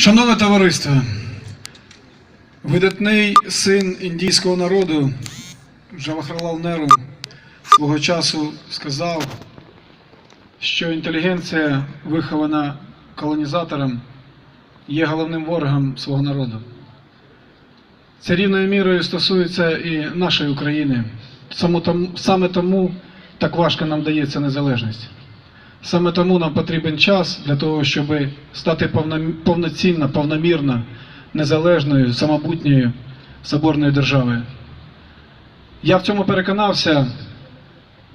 Шановне товариство, видатний син індійського народу Джавахарлал Неру свого часу сказав, що інтелігенція, вихована колонізатором, є головним ворогом свого народу. Це рівною мірою стосується і нашої України. Саме тому, так важко нам дається незалежність. Саме тому нам потрібен час для того, щоб стати повно- повноцінно, повномірно, незалежною, самобутньою соборною державою. Я в цьому переконався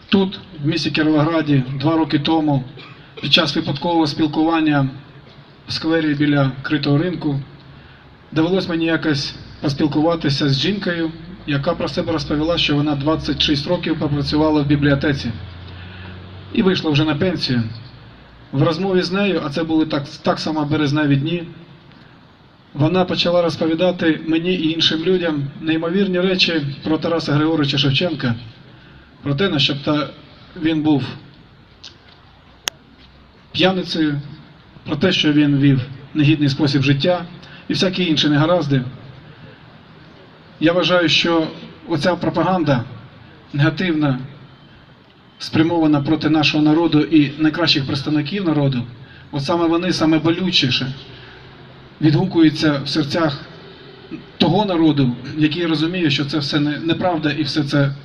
тут, в місті Кіровограді, два роки тому, під час випадкового спілкування в сквері біля критого ринку. Довелось мені якось поспілкуватися з жінкою, яка про себе розповіла, що вона 26 років попрацювала в бібліотеці і вийшла вже на пенсію. В розмові з нею, а це були так, так само березневі дні, вона почала розповідати мені і іншим людям неймовірні речі про Тараса Григоровича Шевченка, про те, начебто він був п'яницею, про те, що він вів негідний спосіб життя і всякі інші негаразди. Я вважаю, що оця пропаганда негативна спрямована проти нашого народу і найкращих представників народу, от саме вони саме болючіше відгукуються в серцях того народу, який розуміє, що це все неправда і все це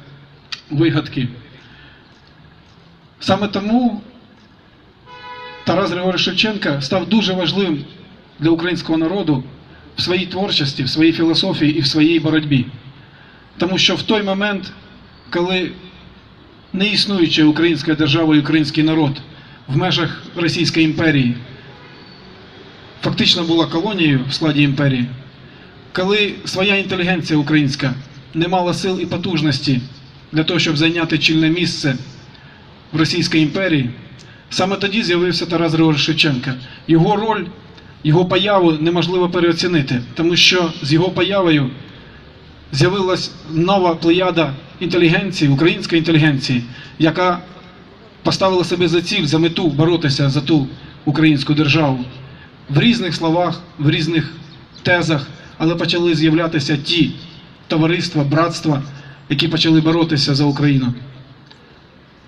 вигадки. Саме тому Тарас Григорович Шевченка став дуже важливим для українського народу в своїй творчості, в своїй філософії і в своїй боротьбі. Тому що в той момент, коли не існуюча українська держава і український народ в межах Російської імперії фактично була колонією в складі імперії, коли своя інтелігенція українська не мала сил і потужності для того, щоб зайняти чільне місце в Російській імперії, саме тоді з'явився Тарас Григорович Шевченка. Його роль, його появу неможливо переоцінити, тому що з його появою з'явилась нова плеяда інтелігенції, української інтелігенції, яка поставила себе за ціль, за мету боротися за ту українську державу. В різних словах, в різних тезах, але почали з'являтися ті товариства, братства, які почали боротися за Україну.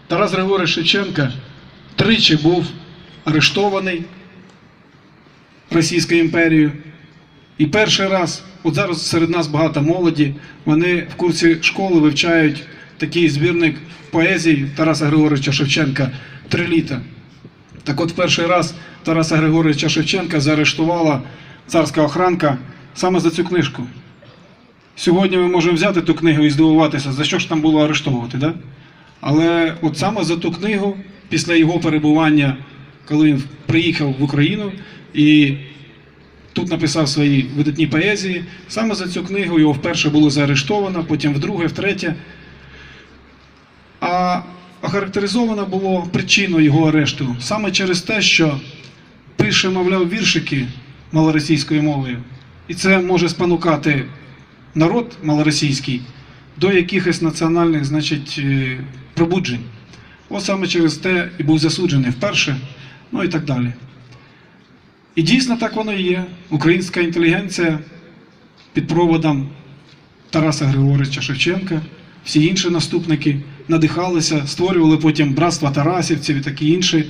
Тарас Григорович Шевченка тричі був арештований Російською імперією. І перший раз, от зараз серед нас багато молоді, вони в курсі школи вивчають такий збірник поезії Тараса Григоровича Шевченка Три літа. Так от, перший раз Тараса Григоровича Шевченка заарештувала царська охранка саме за цю книжку. Сьогодні ми можемо взяти ту книгу і здивуватися, за що ж там було арештовувати. Да? Але от саме за ту книгу, після його перебування, коли він приїхав в Україну і тут написав свої видатні поезії, саме за цю книгу його вперше було заарештовано, потім вдруге, втретє. А охарактеризовано було причиною його арешту саме через те, що пише, мовляв, віршики малоросійською мовою. І це може спонукати народ малоросійський до якихось національних значить, е, пробуджень. От саме через те і був засуджений вперше, ну і так далі. І дійсно так воно і є. Українська інтелігенція під проводом Тараса Григоровича Шевченка, всі інші наступники надихалися, створювали потім братства Тарасівців і такі інші.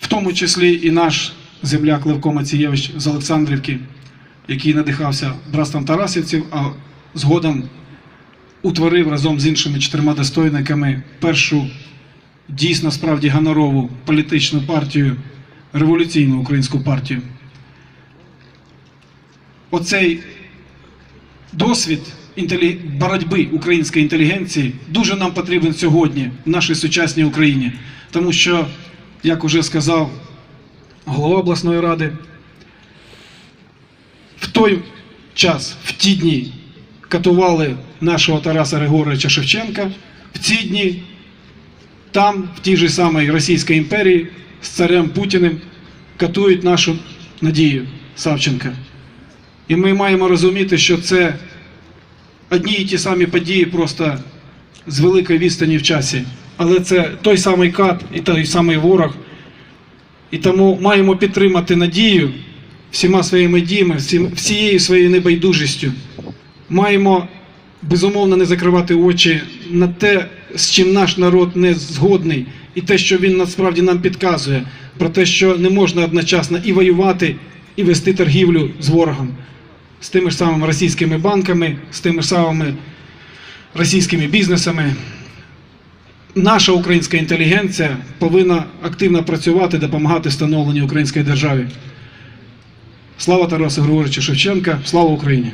В тому числі і наш земляк Левко Мацієвич з Олександрівки, який надихався братством Тарасівців, а згодом утворив разом з іншими чотирма достойниками першу дійсно справді гонорову політичну партію, революційну українську партію. Оцей досвід боротьби української інтелігенції дуже нам потрібен сьогодні в нашій сучасній Україні. Тому що, як уже сказав голова обласної ради, в той час, в ті дні, катували нашого Тараса Григоровича Шевченка, в ці дні там, в тій же самій Російській імперії, з царем Путіним катують нашу Надію Савченка. І ми маємо розуміти, що це одні і ті самі події просто з великої відстані в часі. Але це той самий кат і той самий ворог. І тому маємо підтримати надію всіма своїми діями, всією своєю небайдужістю. Маємо безумовно не закривати очі на те, з чим наш народ не згодний, і те, що він насправді нам підказує, про те, що не можна одночасно і воювати, і вести торгівлю з ворогом, з тими ж самими російськими банками, з тими ж самими російськими бізнесами. Наша українська інтелігенція повинна активно працювати, допомагати становленню української держави. Слава Тарасу Григоровичу Шевченка, слава Україні!